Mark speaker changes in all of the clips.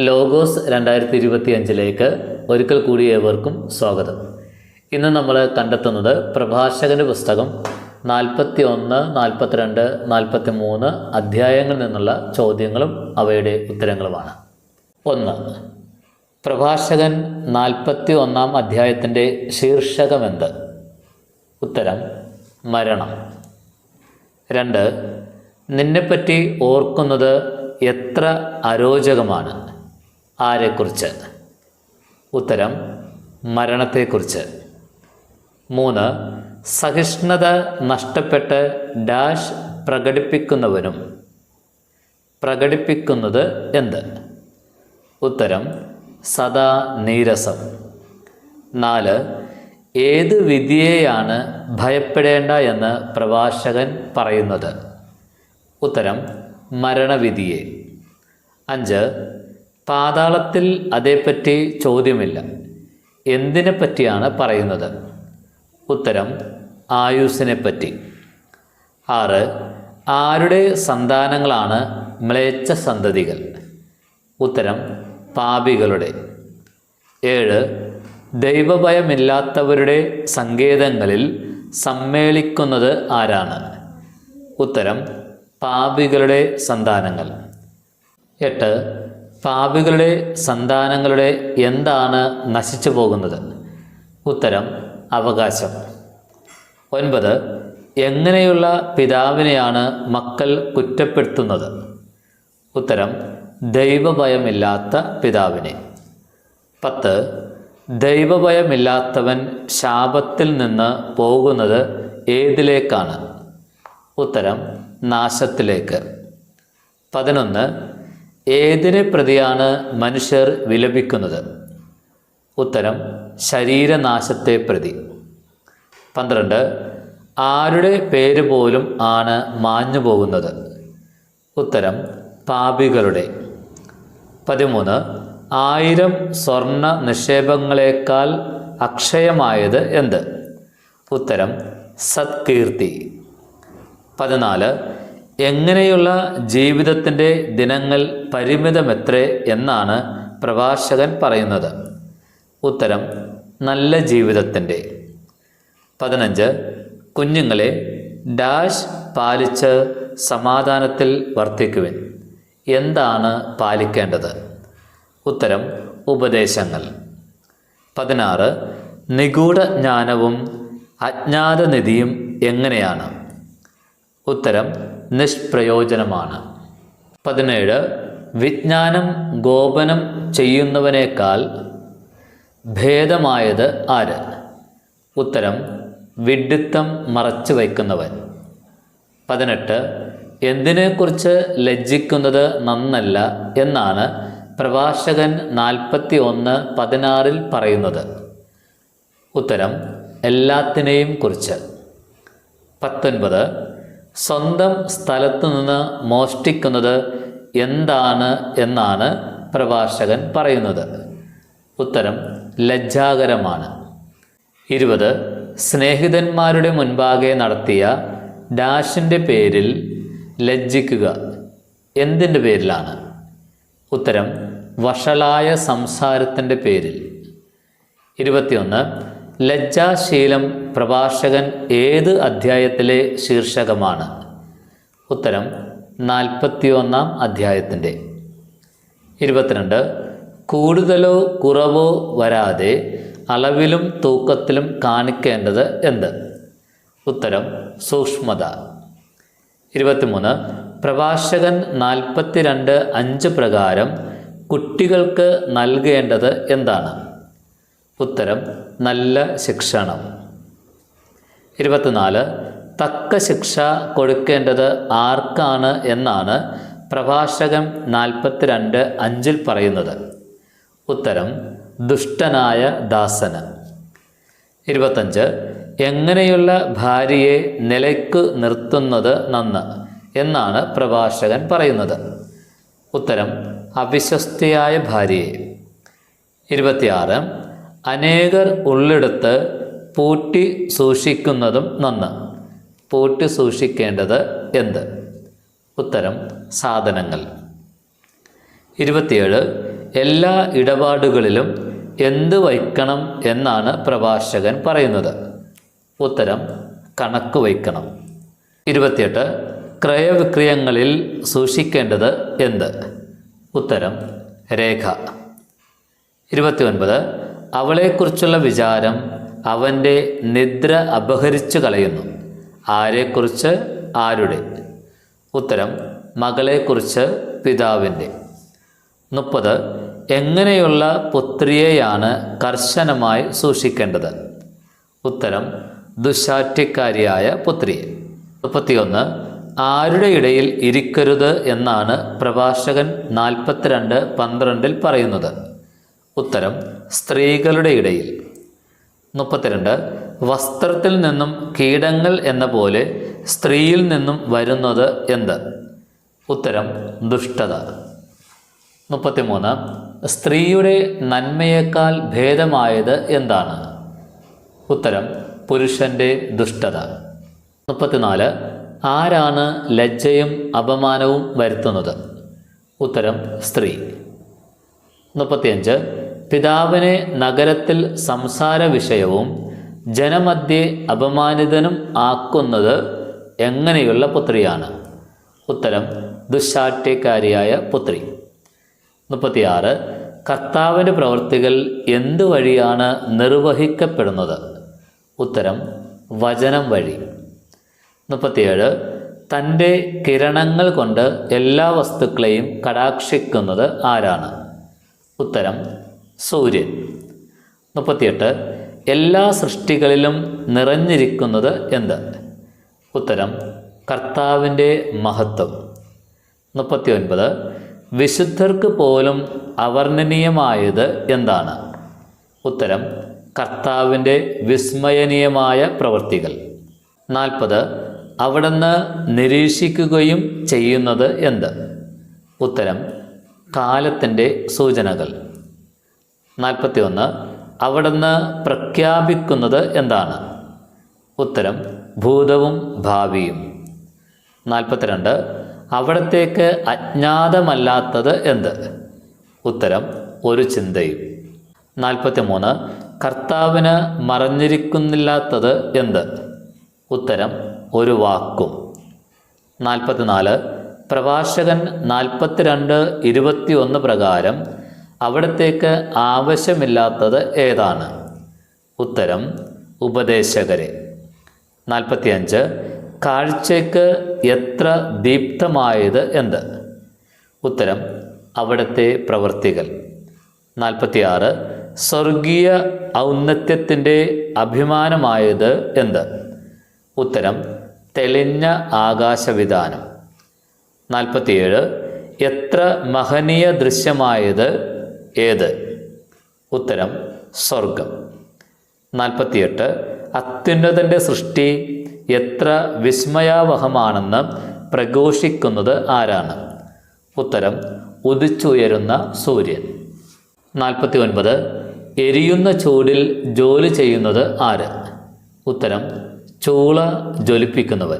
Speaker 1: Logos രണ്ടായിരത്തി ഇരുപത്തി അഞ്ചിലേക്ക് ഒരിക്കൽ കൂടി ഏവർക്കും സ്വാഗതം. ഇന്ന് നമ്മൾ കണ്ടെത്തുന്നത് പ്രഭാഷകന്റെ പുസ്തകം നാൽപ്പത്തി ഒന്ന് നാൽപ്പത്തിരണ്ട് നാൽപ്പത്തി മൂന്ന് അധ്യായങ്ങളിൽ നിന്നുള്ള ചോദ്യങ്ങളും അവയുടെ ഉത്തരങ്ങളുമാണ്. ഒന്ന് പ്രഭാഷകൻ നാൽപ്പത്തി ഒന്നാം അധ്യായത്തിന്റെ ശീർഷകമെന്ത്? ഉത്തരം മരണം. രണ്ട് നിന്നെപ്പറ്റി ഓർക്കുന്നത് എത്ര അരോചകമാണ്? ആരെക്കുറിച്ച്? ഉത്തരം മരണത്തെക്കുറിച്ച്. മൂന്ന് സഹിഷ്ണുത നഷ്ടപ്പെട്ട് ഡാഷ് പ്രകടിപ്പിക്കുന്നവനും. പ്രകടിപ്പിക്കുന്നത് എന്ത്? ഉത്തരം സദാ നീരസം. നാല് ഏത് വിധിയെയാണ് ഭയപ്പെടേണ്ട എന്ന് പ്രഭാഷകൻ പറയുന്നത്? ഉത്തരം മരണവിധിയെ അഞ്ച് പാതാളത്തിൽ അതേപ്പറ്റി ചോദ്യമില്ല. എന്തിനെ പറ്റിയാണ് പറയുന്നത്? ഉത്തരം ആയുസിനെ പറ്റി ആറ് ആരുടെ സന്താനങ്ങളാണ് മ്ലേച്ഛ സന്തതികൾ ഉത്തരം പാപികളുടെ. ഏഴ് ദൈവഭയമില്ലാത്തവരുടെ സങ്കേതങ്ങളിൽ സമ്മേളിക്കുന്നത് ആരാണ്? ഉത്തരം പാപികളുടെ സന്താനങ്ങൾ. എട്ട് പാപികളുടെ സന്താനങ്ങളുടെ എന്താണ് നശിച്ചു പോകുന്നത്? ഉത്തരം അവകാശം. ഒൻപത് എങ്ങനെയുള്ള പിതാവിനെയാണ് മക്കൾ കുറ്റപ്പെടുത്തുന്നത്? ഉത്തരം ദൈവഭയമില്ലാത്ത പിതാവിനെ. പത്ത് ദൈവഭയമില്ലാത്തവൻ ശാപത്തിൽ നിന്ന് പോകുന്നത് ഏതിലേക്കാണ്? ഉത്തരം നാശത്തിലേക്ക്. പതിനൊന്ന് ഏതിനെ പ്രതിയാണ് മനുഷ്യർ വിലപിക്കുന്നത്? ഉത്തരം ശരീരനാശത്തെ പ്രതി. പന്ത്രണ്ട് ആരുടെ പേര് പോലും ആണ് മാഞ്ഞു പോകുന്നത്? ഉത്തരം പാപികളുടെ. പതിമൂന്ന് ആയിരം സ്വർണ നിക്ഷേപങ്ങളെക്കാൾ അക്ഷയമായത് എന്ത്? ഉത്തരം സത്കീർത്തി. പതിനാല് എങ്ങനെയുള്ള ജീവിതത്തിന്റെ ദിനങ്ങൾ പരിമിതമെത്രേ എന്നാണ് പ്രഭാഷകൻ പറയുന്നത്. ഉത്തരം നല്ല ജീവിതത്തിന്റെ. പതിനഞ്ച് കുഞ്ഞുങ്ങളെ ഡാഷ് പാലിച്ച് സമാധാനത്തിൽ വർത്തിക്കുവിൻ. എന്താണ് പാലിക്കേണ്ടത്? ഉത്തരം ഉപദേശങ്ങൾ. പതിനാറ് നിഗൂഢ ജ്ഞാനവും അജ്ഞാതനിധിയും എങ്ങനെയാണ്? ഉത്തരം നിഷ്പ്രയോജനമാണ്. പതിനേഴ് വിജ്ഞാനം ഗോപനം ചെയ്യുന്നവനേക്കാൾ ഭേദമായത് ആര്? ഉത്തരം വിഡിത്തം മറച്ചു വയ്ക്കുന്നവൻ. പതിനെട്ട് എന്തിനെക്കുറിച്ച് ലജ്ജിക്കുന്നത് നന്നല്ല എന്നാണ് പ്രഭാഷകൻ നാൽപ്പത്തി ഒന്ന് പതിനാറിൽ പറയുന്നത്. ഉത്തരം എല്ലാത്തിനെയും കുറിച്ച്. പത്തൊൻപത് സ്വന്തം സ്ഥലത്തു നിന്ന് മോഷ്ടിക്കുന്നത് എന്താണ് എന്നാണ് പ്രഭാഷകൻ പറയുന്നത്. ഉത്തരം ലജ്ജാകരമാണ്. ഇരുപത്. സ്നേഹിതന്മാരുടെ മുൻപാകെ നടത്തിയ ഡാഷിന്റെ പേരിൽ ലജ്ജിക്കുക എന്തിന്റെ പേരിലാണ്? ഉത്തരം വഷളായ സംസാരത്തിന്റെ പേരിൽ. ഇരുപത്തിയൊന്ന്. ലജ്ജാശീലം പ്രഭാഷകൻ ഏത് അധ്യായത്തിലെ ശീർഷകമാണ്? ഉത്തരം നാൽപ്പത്തിയൊന്നാം അധ്യായത്തിന്റെ ഇരുപത്തിരണ്ട് കൂടുതലോ കുറവോ വരാതെ അളവിലും തൂക്കത്തിലും കാണിക്കേണ്ടത് എന്ത്? ഉത്തരം സൂക്ഷ്മത. ഇരുപത്തിമൂന്ന് പ്രഭാഷകൻ നാൽപ്പത്തിരണ്ട് അഞ്ച് പ്രകാരം കുട്ടികൾക്ക് നൽകേണ്ടത് എന്താണ്? ഉത്തരം നല്ല ശിക്ഷണം. ഇരുപത്തിനാല് തക്ക ശിക്ഷ കൊടുക്കേണ്ടത് ആർക്കാണ് എന്നാണ് പ്രഭാഷകൻ നാൽപ്പത്തിരണ്ട് അഞ്ചിൽ പറയുന്നത്. ഉത്തരം ദുഷ്ടനായ ദാസന്. ഇരുപത്തഞ്ച് എങ്ങനെയുള്ള ഭാര്യയെ നിലയ്ക്ക് നിർത്തുന്നത് നന്ന് എന്നാണ് പ്രഭാഷകൻ പറയുന്നത്. ഉത്തരം അവിശ്വസ്തയായ ഭാര്യയെ. ഇരുപത്തിയാറ് അനേകർ ഉള്ളിടത്ത് പൂട്ടി സൂക്ഷിക്കുന്നതും നന്ന്. പൂട്ടി സൂക്ഷിക്കേണ്ടത് എന്ത്? ഉത്തരം സാധനങ്ങൾ. ഇരുപത്തിയേഴ് എല്ലാ ഇടപാടുകളിലും എന്ത് വയ്ക്കണം എന്നാണ് പ്രഭാഷകൻ പറയുന്നത്. ഉത്തരം കണക്ക് വയ്ക്കണം. ഇരുപത്തിയെട്ട് ക്രയവിക്രയങ്ങളിൽ സൂക്ഷിക്കേണ്ടത് എന്ത്? ഉത്തരം രേഖ. ഇരുപത്തിയൊൻപത് അവളെക്കുറിച്ചുള്ള വിചാരം അവന്റെ നിദ്ര അപഹരിച്ചു കളയുന്നു. ആരെക്കുറിച്ച്? ആരുടെ? ഉത്തരം മകളെക്കുറിച്ച് പിതാവിന്റെ മുപ്പത് എങ്ങനെയുള്ള പുത്രിയെയാണ് കർശനമായി സൂക്ഷിക്കേണ്ടത്? ഉത്തരം ദുശാഠ്യക്കാരിയായ പുത്രിയെ മുപ്പത്തിയൊന്ന് ആരുടെ ഇടയിൽ ഇരിക്കരുത് എന്നാണ് പ്രഭാഷകൻ നാൽപ്പത്തിരണ്ട് പന്ത്രണ്ടിൽ പറയുന്നത്. ഉത്തരം സ്ത്രീകളുടെ ഇടയിൽ. മുപ്പത്തിരണ്ട് വസ്ത്രത്തിൽ നിന്നും കീടങ്ങൾ എന്ന പോലെ സ്ത്രീയിൽ നിന്നും വരുന്നത് എന്ത്? ഉത്തരം ദുഷ്ടത. മുപ്പത്തിമൂന്ന് സ്ത്രീയുടെ നന്മയേക്കാൾ ഭേദമായത് എന്താണ്? ഉത്തരം പുരുഷന്റെ ദുഷ്ടത. മുപ്പത്തിനാല് ആരാണ് ലജ്ജയും അപമാനവും വരുത്തുന്നത്? ഉത്തരം സ്ത്രീ. മുപ്പത്തിയഞ്ച്. പിതാവിനെ നഗരത്തിൽ സംസാര വിഷയവും ജനമധ്യേ അപമാനിതനും ആക്കുന്നത് എങ്ങനെയുള്ള പുത്രിയാണ്? ഉത്തരം ദുശാഠ്യക്കാരിയായ പുത്രി. മുപ്പത്തിയാറ്. കർത്താവിന്റെ പ്രവൃത്തികൾ എന്തു വഴിയാണ് നിർവഹിക്കപ്പെടുന്നത്? ഉത്തരം വചനം വഴി. മുപ്പത്തിയേഴ്. തന്റെ കിരണങ്ങൾ കൊണ്ട് എല്ലാ വസ്തുക്കളെയും കടാക്ഷിക്കുന്നത് ആരാണ്? ഉത്തരം സൂര്യൻ. മുപ്പത്തിയെട്ട് എല്ലാ സൃഷ്ടികളിലും നിറഞ്ഞിരിക്കുന്നത് എന്ത്? ഉത്തരം കർത്താവിന്റെ മഹത്വം. മുപ്പത്തി ഒൻപത് വിശുദ്ധർക്ക് പോലും അവർണനീയമായത് എന്താണ്? ഉത്തരം കർത്താവിന്റെ വിസ്മയനീയമായ പ്രവൃത്തികൾ. നാൽപ്പത് അവിടുന്ന് നിരീക്ഷിക്കുകയും ചെയ്യുന്നത് എന്ത്? ഉത്തരം കാലത്തിന്റെ സൂചനകൾ. നാൽപ്പത്തി ഒന്ന് അവിടുന്ന് പ്രഖ്യാപിക്കുന്നത് എന്താണ്? ഉത്തരം ഭൂതവും ഭാവിയും. നാൽപ്പത്തിരണ്ട് അവിടത്തേക്ക് അജ്ഞാതമല്ലാത്തത് എന്ത്? ഉത്തരം ഒരു ചിന്തയും. നാൽപ്പത്തി മൂന്ന് കർത്താവിന് മറഞ്ഞിരിക്കുന്നില്ലാത്തത് എന്ത്? ഉത്തരം ഒരു വാക്കും. നാൽപ്പത്തിനാല് പ്രഭാഷകൻ നാൽപ്പത്തിരണ്ട് ഇരുപത്തി ഒന്ന് പ്രകാരം അവിടത്തേക്ക് ആവശ്യമില്ലാത്തത് ഏതാണ്? ഉത്തരം ഉപദേശകരെ. നാൽപ്പത്തിയഞ്ച് കാഴ്ചയ്ക്ക് എത്ര ദീപ്തമായത് എന്ത്? ഉത്തരം അവിടുത്തെ പ്രവൃത്തികൾ നാൽപ്പത്തിയാറ് സ്വർഗീയ ഔന്നത്യത്തിന്റെ അഭിമാനമായത് എന്ത്? ഉത്തരം തെളിഞ്ഞ ആകാശവിധാനം നാൽപ്പത്തിയേഴ്. എത്ര മഹനീയ ദൃശ്യമായത് ഏത്? ഉത്തരം സ്വർഗം നാൽപ്പത്തിയെട്ട്. അത്യുന്നതന്റെ സൃഷ്ടി എത്ര വിസ്മയാവഹമാണെന്ന് പ്രഘോഷിക്കുന്നത് ആരാണ്? ഉത്തരം ഉദിച്ചുയരുന്ന സൂര്യൻ. നാൽപ്പത്തി ഒൻപത് എരിയുന്ന ചൂടിൽ ജോലി ചെയ്യുന്നത് ആര്? ഉത്തരം ചൂള ജ്വലിപ്പിക്കുന്നവൻ.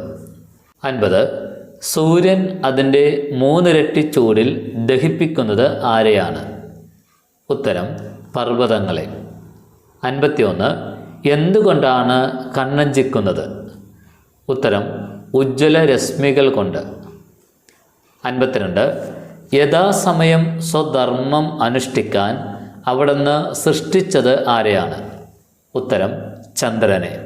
Speaker 1: അൻപത്. സൂര്യൻ അതിന്റെ മൂന്നിരട്ടി ചൂടിൽ ദഹിപ്പിക്കുന്നത് ആരെയാണ്? ഉത്തരം പർവതങ്ങളെ. അൻപത്തിയൊന്ന് എന്തുകൊണ്ടാണ് കണ്ണഞ്ചിക്കുന്നത്? ഉത്തരം ഉജ്ജ്വല രശ്മികൾ കൊണ്ട്. അൻപത്തിരണ്ട് യഥാസമയം സ്വധർമ്മം അനുഷ്ഠിക്കാൻ അവിടുന്ന് സൃഷ്ടിച്ചത് ആരെയാണ്? ഉത്തരം ചന്ദ്രനെ.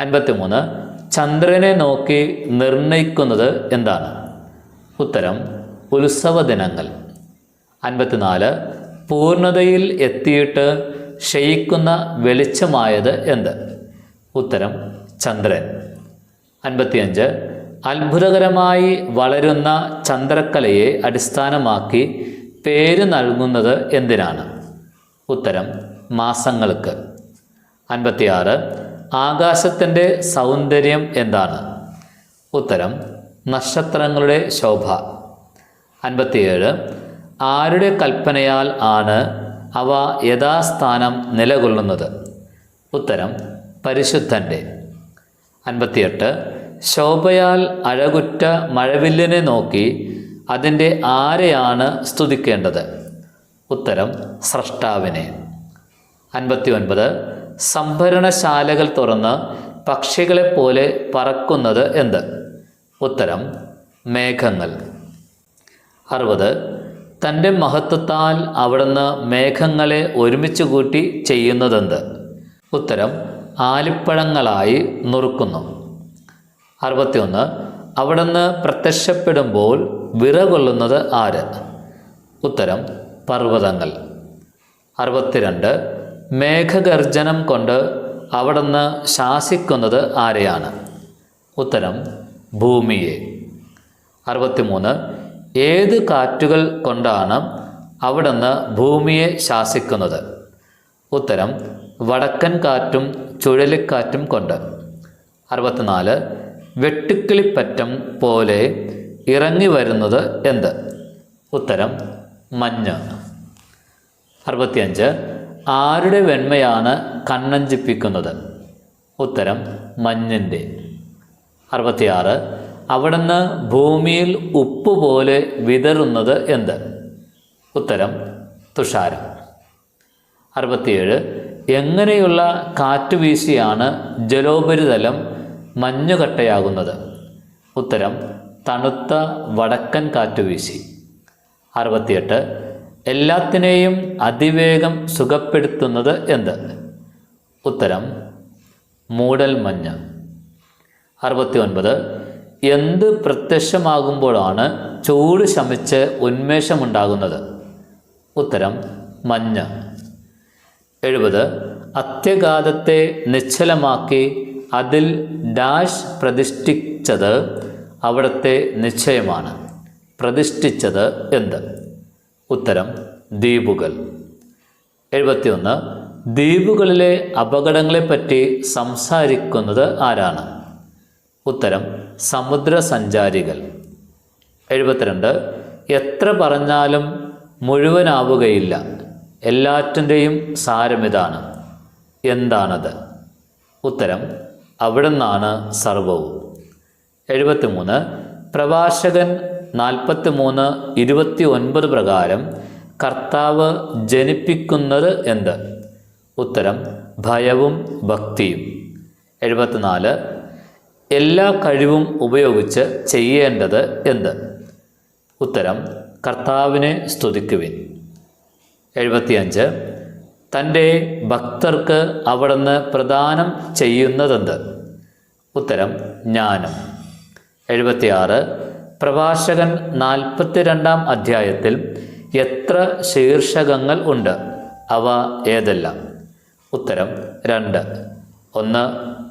Speaker 1: അൻപത്തിമൂന്ന് ചന്ദ്രനെ നോക്കി നിർണയിക്കുന്നത് എന്താണ്? ഉത്തരം ഉത്സവ ദിനങ്ങൾ. അൻപത്തിനാല് പൂർണതയിൽ എത്തിയിട്ട് ക്ഷയിക്കുന്ന വെളിച്ചമായത് എന്ത്? ഉത്തരം ചന്ദ്രൻ. അൻപത്തിയഞ്ച് അത്ഭുതകരമായി വളരുന്ന ചന്ദ്രക്കലയെ അടിസ്ഥാനമാക്കി പേര് നൽകുന്നത് എന്തിനാണ്? ഉത്തരം മാസങ്ങൾക്ക്. അൻപത്തിയാറ് ആകാശത്തിന്റെ സൗന്ദര്യം എന്താണ്? ഉത്തരം നക്ഷത്രങ്ങളുടെ ശോഭ. അൻപത്തിയേഴ് ആരുടെ കൽപ്പനയാൽ ആണ് അവ യഥാസ്ഥാനം നിലകൊള്ളുന്നത്? ഉത്തരം പരിശുദ്ധന്റെ. അൻപത്തിയെട്ട് ശോഭയാൽ അഴകുറ്റ മഴവില്ലിനെ നോക്കി അതിന്റെ ആരെയാണ് സ്തുതിക്കേണ്ടത്? ഉത്തരം സ്രഷ്ടാവിനെ. അൻപത്തി ഒൻപത് സംഭരണശാലകൾ തുറന്ന് പക്ഷികളെ പോലെ പറക്കുന്നത് എന്ത്? ഉത്തരം മേഘങ്ങൾ. അറുപത് തന്റെ മഹത്വത്താൽ അവിടുന്ന് മേഘങ്ങളെ ഒരുമിച്ച് കൂട്ടി ചെയ്യുന്നതെന്ത്? ഉത്തരം ആലിപ്പഴങ്ങളായി നുറുക്കുന്നു. അറുപത്തിയൊന്ന് അവിടുന്ന് പ്രത്യക്ഷപ്പെടുമ്പോൾ വിറകൊള്ളുന്നത് ആര്? ഉത്തരം പർവതങ്ങൾ. അറുപത്തിരണ്ട് മേഘഗർജനം കൊണ്ട് അവിടുന്ന് ശാസിക്കുന്നത് ആരെയാണ്? ഉത്തരം ഭൂമിയെ. അറുപത്തിമൂന്ന് ഏത് കാറ്റുകൾ കൊണ്ടാണ് അവിടുന്ന് ഭൂമിയെ ശാസിക്കുന്നത്? ഉത്തരം വടക്കൻ കാറ്റും ചുഴലിക്കാറ്റും കൊണ്ട്. അറുപത്തിനാല് വെട്ടുക്കിളിപ്പറ്റം പോലെ ഇറങ്ങി വരുന്നത് എന്ത്? ഉത്തരം മഞ്ഞ്. അറുപത്തിയഞ്ച് ആരുടെ വെണ്മയാണ് കണ്ണഞ്ചിപ്പിക്കുന്നത്? ഉത്തരം മഞ്ഞിന്റെ അറുപത്തിയാറ്. അവിടുന്ന് ഭൂമിയിൽ ഉപ്പ് പോലെ വിതറുന്നത് എന്ത്? ഉത്തരം തുഷാരം. അറുപത്തിയേഴ്. എങ്ങനെയുള്ള കാറ്റ് വീശിയാണ് ജലോപരിതലം മഞ്ഞുകട്ടയാകുന്നത്? ഉത്തരം തണുത്ത വടക്കൻ കാറ്റ് വീശി അറുപത്തിയെട്ട്. എല്ലാത്തിനെയും അതിവേഗം സുഖപ്പെടുത്തുന്നത് എന്ത്? ഉത്തരം മൂടൽ മഞ്ഞ്. അറുപത്തി ഒൻപത് എന്ത് പ്രത്യക്ഷമാകുമ്പോഴാണ് ചൂട് ശമിച്ച് ഉന്മേഷമുണ്ടാകുന്നത്? ഉത്തരം മഞ്ഞ്. എഴുപത്. അത്യഘാതത്തെ നിശ്ചലമാക്കി അതിൽ ഡാഷ് പ്രതിഷ്ഠിച്ചത് അവിടുത്തെ നിശ്ചയമാണ്. പ്രതിഷ്ഠിച്ചത് എന്ത്? ഉത്തരം ദ്വീപുകൾ. എഴുപത്തിയൊന്ന്. ദ്വീപുകളിലെ അപകടങ്ങളെപ്പറ്റി സംസാരിക്കുന്നത് ആരാണ്? ഉത്തരം സമുദ്രസഞ്ചാരികൾ. എഴുപത്തിരണ്ട്. എത്ര പറഞ്ഞാലും മുഴുവനാവുകയില്ല. എല്ലാറ്റിന്റെയും സാരമിതാണ് എന്താണത്? ഉത്തരം അവിടുന്നാണ് സർവവും എഴുപത്തിമൂന്ന്. പ്രഭാഷകൻ നാൽപ്പത്തി മൂന്ന് ഇരുപത്തി ഒൻപത് പ്രകാരം കർത്താവ് ജനിപ്പിക്കുന്നത് എന്ത്? ഉത്തരം ഭയവും ഭക്തിയും. എഴുപത്തിനാല് എല്ലാ കഴിവും ഉപയോഗിച്ച് ചെയ്യേണ്ടത് എന്ത്? ഉത്തരം കർത്താവിനെ സ്തുതിക്കുവിൻ. എഴുപത്തിയഞ്ച് തന്റെ ഭക്തർക്ക് അവിടുന്ന് പ്രദാനം ചെയ്യുന്നതെന്ത്? ഉത്തരം ജ്ഞാനം. എഴുപത്തിയാറ് പ്രഭാഷകൻ നാൽപ്പത്തിരണ്ടാം അധ്യായത്തിൽ എത്ര ശീർഷകങ്ങൾ ഉണ്ട്? അവ ഏതെല്ലാം? ഉത്തരം രണ്ട്. ഒന്ന്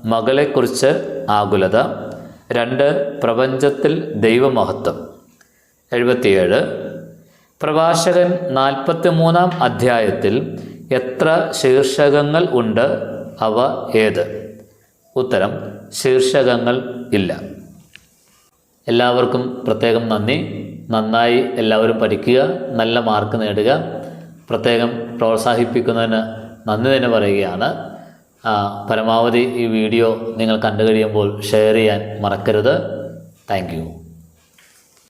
Speaker 1: മകളെക്കുറിച്ച് ആകുലത. രണ്ട് പ്രപഞ്ചത്തിൽ ദൈവമഹത്വം. എഴുപത്തിയേഴ്. പ്രഭാഷകൻ നാൽപ്പത്തി മൂന്നാം അധ്യായത്തിൽ എത്ര ശീർഷകങ്ങൾ ഉണ്ട്? അവ ഏത്? ഉത്തരം ശീർഷകങ്ങൾ ഇല്ല. എല്ലാവർക്കും പ്രത്യേകം നന്ദി. നന്നായി എല്ലാവരും പഠിക്കുക നല്ല മാർക്ക് നേടുക. പ്രത്യേകം പ്രോത്സാഹിപ്പിക്കുന്നതിന് നന്ദി തന്നെ പറയുകയാണ്. പരമാവധി ഈ വീഡിയോ നിങ്ങൾ കണ്ടു കഴിയുമ്പോൾ ഷെയർ ചെയ്യാൻ മറക്കരുത്. താങ്ക്